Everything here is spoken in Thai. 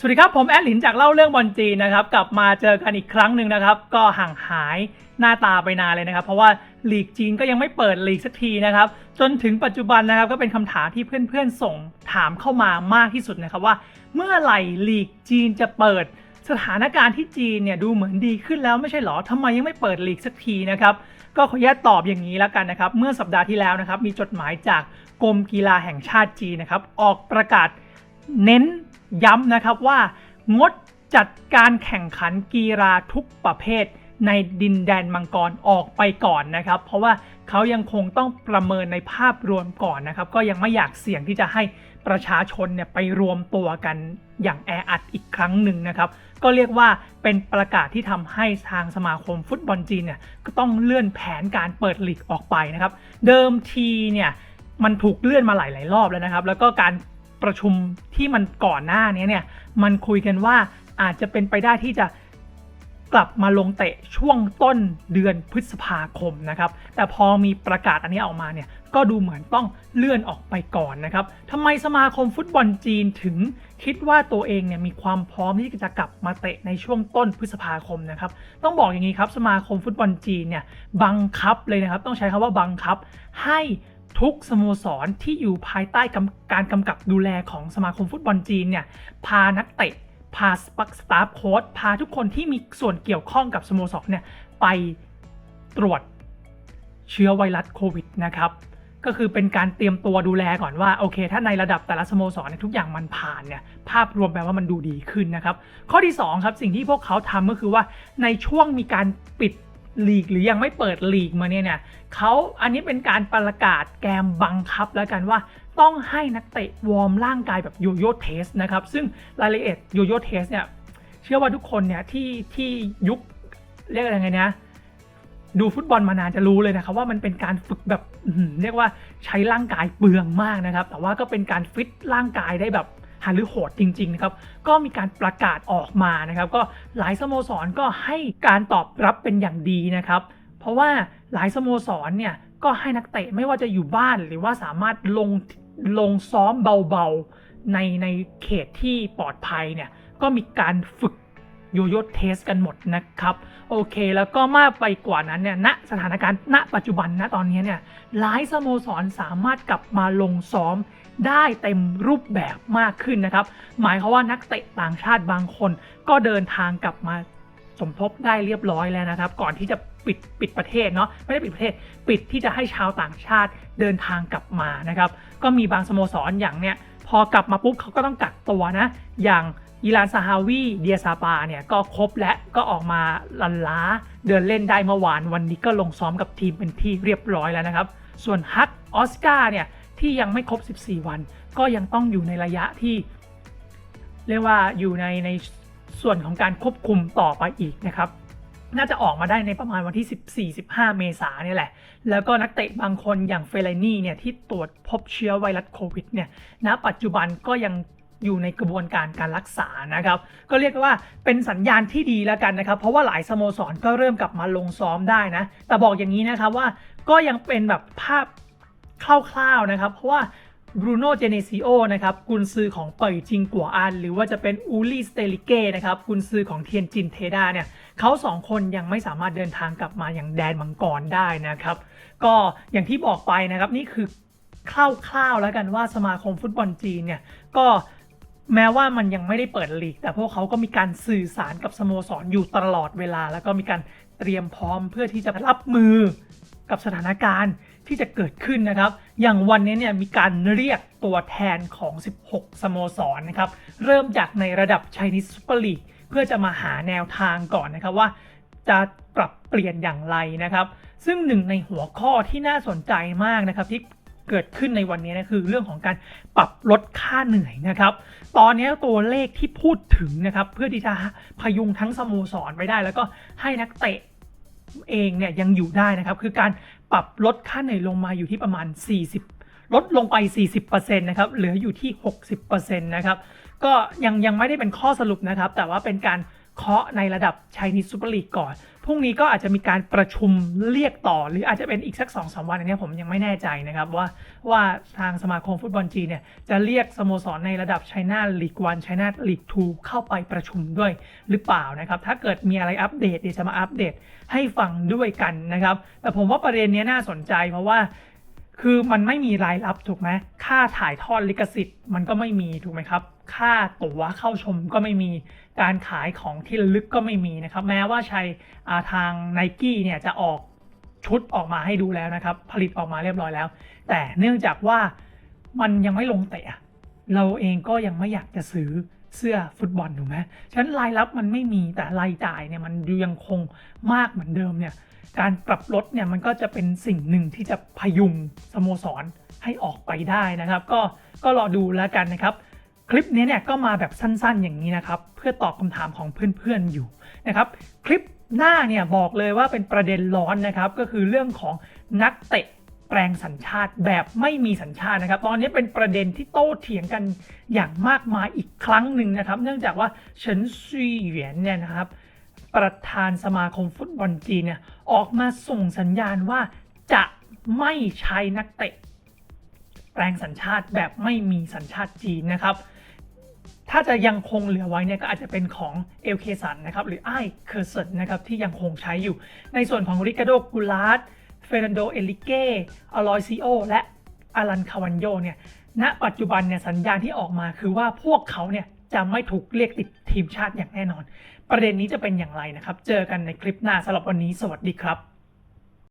สวัสดีครับ ผมแอดหลินจากเล่าเรื่องบอลจีนนะครับ กลับมาเจอกันอีกครั้งหนึ่งนะครับ ก็ห่างหายหน้าตาไปนานเลยนะครับ เพราะว่าลีกจีนก็ยังไม่เปิดลีกสักทีนะครับ จนถึงปัจจุบันนะครับก็เป็นคำถามที่เพื่อนๆส่งถามเข้ามามากที่สุดนะครับว่า เมื่อไหร่ลีกจีนจะเปิด สถานการณ์ที่จีนเนี่ยดูเหมือนดีขึ้นแล้วไม่ใช่หรอทำไมยังไม่เปิดลีกสักทีนะครับก็ขออนุญาตตอบอย่างนี้แล้วกันนะครับ เมื่อสัปดาห์ที่แล้วนะครับมีจดหมายจากกรมกีฬาแห่งชาติจีนนะครับออกประกาศ เน้นย้ำนะครับว่างดจัดการแข่งขันกีฬาทุกประเภทในดินแดนมังกรออกไปก่อนนะครับ เพราะว่าเขายังคงต้องประเมินในภาพรวมก่อนนะครับ ก็ยังไม่อยากเสี่ยงที่จะให้ประชาชนเนี่ยไปรวมตัวกันอย่างแออัดอีกครั้งหนึ่งนะครับ ก็เรียกว่าเป็นประกาศที่ทำให้ทางสมาคมฟุตบอลจีนเนี่ยก็ต้องเลื่อนแผนการเปิดลีกออกไปนะครับ เดิมทีเนี่ยมันถูกเลื่อนมาหลาย ๆ รอบแล้วนะครับ แล้วก็การ ประชุมที่มันก่อนหน้านี้เนี่ยมันคุยกันว่าอาจจะเป็นไปได้ที่จะกลับมาลงเตะช่วงต้นเดือนพฤษภาคมนะครับแต่พอมีประกาศอันนี้ออกมาเนี่ยก็ดูเหมือนต้องเลื่อนออกไปก่อนนะครับทำไมสมาคมฟุตบอลจีนถึงคิดว่าตัวเองเนี่ยมีความพร้อมที่จะกลับมาเตะในช่วงต้นพฤษภาคมนะครับต้องบอกอย่างนี้ครับสมาคมฟุตบอลจีนเนี่ยบังคับเลยนะครับต้องใช้คำว่าบังคับให้ ทุกสโมสรที่อยู่ภายใต้การกำกับดูแลของสมาคมฟุตบอลจีนเนี่ยพานักเตะพาสปักสตาฟโค้ชพาทุกคนที่มีส่วนเกี่ยวข้องกับสโมสรเนี่ยไปตรวจเชื้อไวรัสโควิดนะครับก็คือเป็นการเตรียมตัวดูแลก่อนว่าโอเค ถ้าในระดับแต่ละสโมสรทุกอย่างมันผ่านเนี่ยภาพรวมแปลว่ามันดูดีขึ้นนะครับ ข้อที่สองครับ สิ่งที่พวกเขาทำก็คือว่าในช่วงมีการปิด ลีกหรือยังไม่เปิดลีกมาเนี่ยเนี่ยเขาอันนี้เป็นการประกาศแกมบังคับแล้วกันว่าต้องให้นักเตะวอร์มร่างกายแบบโยโย่เทสนะครับ ซึ่งรายละเอียดโยโย่เทสเนี่ยเชื่อว่าทุกคนเนี่ยที่ที่ยุคเรียกอะไรไงนะดูฟุตบอลมานานจะรู้เลยนะครับว่ามันเป็นการฝึกแบบเรียกว่าใช้ร่างกายเปลืองมากนะครับ แต่ว่าก็เป็นการฟิตร่างกายได้แบบ หันหรือโหดจริงๆนะครับก็มีการประกาศออกมานะครับก็หลายสโมสรก็ให้การตอบรับเป็นอย่างดีนะครับ เพราะว่าหลายสโมสรเนี่ยก็ให้นักเตะไม่ว่าจะอยู่บ้านหรือว่าสามารถลงลงซ้อมเบาๆในในเขตที่ปลอดภัยเนี่ยก็มีการฝึก ยโย่เทสกันหมดนะครับ โอเคแล้วก็มากไปกว่านั้นเนี่ยณสถานการณ์ณปัจจุบันณตอนนี้เนี่ยหลายสโมสรสามารถกลับมาลงซ้อมได้เต็มรูปแบบมากขึ้นนะครับ หมายความว่านักเตะต่างชาติบางคนก็เดินทางกลับมาสมทบได้เรียบร้อยแล้วนะครับ ก่อนที่จะปิดปิดประเทศเนาะไม่ได้ปิดประเทศ ปิดที่จะให้ชาวต่างชาติเดินทางกลับมานะครับ ก็มีบางสโมสรอย่างเนี้ยพอกลับมาปุ๊บเขาก็ต้องกักตัวนะ อย่าง อีรานซาฮาวีเดียซาปาเนี่ยก็ครบและก็ออกมาลันล้าเดินเล่นได้เมื่อวานวันนี้ก็ลงซ้อมกับทีมเป็นที่เรียบร้อยแล้วนะครับ ส่วนฮัตออสการ์เนี่ยที่ยังไม่ครบ 14 วัน ก็ยังต้องอยู่ในระยะที่ เรียกว่าอยู่ในในส่วนของการควบคุมต่อไปอีกนะครับ น่าจะออกมาได้ในประมาณวันที่ 14-15 เมษายนเนี่ยแหละ แล้วก็นักเตะบางคนอย่างเฟลนี่เนี่ยที่ตรวจพบเชื้อไวรัสโควิดเนี่ยณปัจจุบันก็ยัง อยู่ในกระบวนการการรักษานะครับ ก็เรียกว่าเป็นสัญญาณที่ดีแล้วกันนะครับ เพราะว่าหลายสโมสรก็เริ่มกลับมาลงซ้อมได้นะ แต่บอกอย่างนี้นะครับว่าก็ยังเป็นแบบภาพคร่าวๆนะครับ เพราะว่าบรูโน่เจเนซิโอนะครับกุนซือของเป่ยจิงกัวอัน หรือว่าจะเป็นอูลี่สเตลิเก้นะครับกุนซือของเทียนจินเทดาเนี่ยเขาสองคนยังไม่สามารถเดินทางกลับมาอย่างแดนมังกรได้นะครับ ก็อย่างที่บอกไปนะครับนี่คือคร่าวๆแล้วกันว่าสมาคมฟุตบอลจีนเนี่ยก็ แม้ว่ามันยังไม่ได้เปิดลีก แต่พวกเขาก็มีการสื่อสารกับสโมสรอยู่ตลอดเวลา แล้วก็มีการเตรียมพร้อมเพื่อที่จะรับมือกับสถานการณ์ที่จะเกิดขึ้นนะครับ อย่างวันนี้เนี่ยมีการเรียกตัวแทนของ 16 สโมสรนะครับ เริ่มจากในระดับ Chinese Super League เพื่อจะมาหาแนวทางก่อนนะครับว่าจะปรับเปลี่ยนอย่างไรนะครับ ซึ่งหนึ่งในหัวข้อที่น่าสนใจมากนะครับที่ เกิดขึ้นในวันนี้นะคือเรื่องของการปรับลดค่าเหนื่อยนะครับ ตอนนี้ตัวเลขที่พูดถึงนะครับ เพื่อที่จะพยุงทั้งสโมสรไปได้ แล้วก็ให้นักเตะเองเนี่ยยังอยู่ได้นะครับ คือการปรับลดค่าเหนื่อยลงมาอยู่ที่ประมาณ 40 ลดลงไป 40%นะครับเหลืออยู่ที่ 60%นะครับก็ยังยังไม่ได้เป็นข้อสรุปนะครับ แต่ว่าเป็นการเคาะในระดับ Chinese Super League ก่อน พรุ่งนี้ก็อาจจะมีการประชุมเรียกต่อ หรืออาจจะเป็นอีกสักสองสามวันอันนี้ผมยังไม่แน่ใจนะครับว่าว่าทางสมาคมฟุตบอลจีนเนี่ยจะเรียกสโมสรในระดับไชน่าลีกวันไชน่าลีกทูเข้าไปประชุมด้วยหรือเปล่านะครับถ้าเกิดมีอะไรอัปเดตเดี๋ยวจะมาอัปเดตให้ฟังด้วยกันนะครับแต่ผมว่าประเด็นนี้น่าสนใจเพราะว่า คือมันไม่มีรายรับถูกไหมค่าถ่ายทอดลิขสิทธิ์มันก็ไม่มีถูกไหมครับ ค่าตั๋วเข้าชมก็ไม่มี การขายของที่ระลึกก็ไม่มีนะครับ แม้ว่าชัยาทางไนกี้เนี่ยจะออกชุดออกมาให้ดูแล้วนะครับ ผลิตออกมาเรียบร้อยแล้ว แต่เนื่องจากว่ามันยังไม่ลงเตะเราเองก็ยังไม่อยากจะซื้อ เสื้อฟุตบอลถูกไหมฉะนั้นรายรับมันไม่มีแต่รายจ่ายเนี่ยมันยังคงมากเหมือนเดิมเนี่ยการปรับลดเนี่ยมันก็จะเป็นสิ่งหนึ่งที่จะพยุงสโมสรให้ออกไปได้นะครับ ก็ก็รอดูแล้วกันนะครับ คลิปนี้เนี่ยก็มาแบบสั้นๆอย่างนี้นะครับ เพื่อตอบคำถามของเพื่อนๆอยู่นะครับ คลิปหน้าเนี่ยบอกเลยว่าเป็นประเด็นร้อนนะครับ ก็คือเรื่องของนักเตะ แปลงสัญชาติแบบไม่มีสัญชาตินะครับ ตอนนี้เป็นประเด็นที่โต้เถียงกันอย่างมากมายอีกครั้งหนึ่งนะครับ เนื่องจากว่าเฉินซุยเหวียนเนี่ยนะครับ ประธานสมาคมฟุตบอลจีนเนี่ยออกมาส่งสัญญาณว่าจะไม่ใช้นักเตะ แปลงสัญชาติแบบไม่มีสัญชาติจีนนะครับ ถ้าจะยังคงเหลือไว้เนี่ยก็อาจจะเป็นของเอลเคสันนะครับหรือไอเคอร์เซนนะครับที่ยังคงใช้อยู่ ในส่วนของริคาโดกูลาร์ เฟรนโด เอลิเก้อลอยซิโอ และอารันคาวันโยเนี่ย ณ ปัจจุบันเนี่ยสัญญาณที่ออกมาคือว่าพวกเขาเนี่ยจะไม่ถูกเรียกติดทีมชาติอย่างแน่นอน ประเด็นนี้จะเป็นอย่างไรนะครับ เจอกันในคลิปหน้าสำหรับวันนี้ สวัสดีครับ